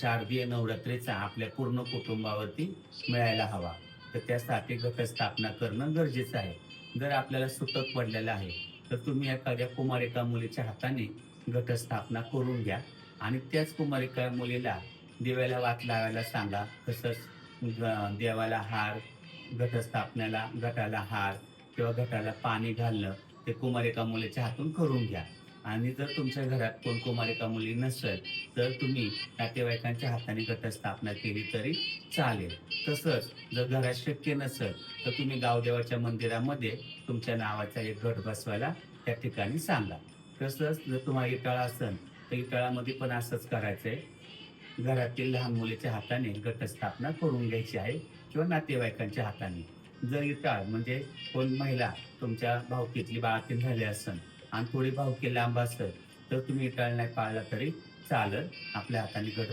शारदीय नवरात्रीचा आपल्या पूर्ण कुटुंबावरती मिळायला हवा. तर त्यासाठी घटस्थापना करणं गरजेचं आहे. जर आपल्याला सुतक पडलेलं आहे तर तुम्ही एखाद्या कुमारिका मुलीच्या हाताने घटस्थापना करून घ्या. आणि त्याच कुमारिका मुलीला दिव्याला वात लावायला सांगा. तसंच देवाला हार घटस्थापनेला गटाला हार किंवा गटाला पाणी घालणं ते कुमारिका मुलीच्या हातून करून घ्या. आणि जर तुमच्या घरात कोण कुमारिका मुली नसेल तर तुम्ही नातेवाईकांच्या हाताने घटस्थापना केली तरी चालेल. तसंच जर घरात शक्य नसेल तर तुम्ही गावदेवाच्या मंदिरामध्ये तुमच्या नावाचा एक घट बसवायला त्या ठिकाणी सांगा. तसंच जर तुम्हाला इटाळा असेल तर इटाळामध्ये पण असंच करायचंय. घरातील लहान मुलीच्या हाताने घटस्थापना करून घ्यायची आहे किंवा नातेवाईकांच्या हाताने. जर इटाळ म्हणजे कोण महिला तुमच्या भावकीतली बाळातील झाली असेल आणि थोडी भाव केले असेल तर तुम्ही इटाळ नाही पाळला तरी चालत आपल्या हाताने गट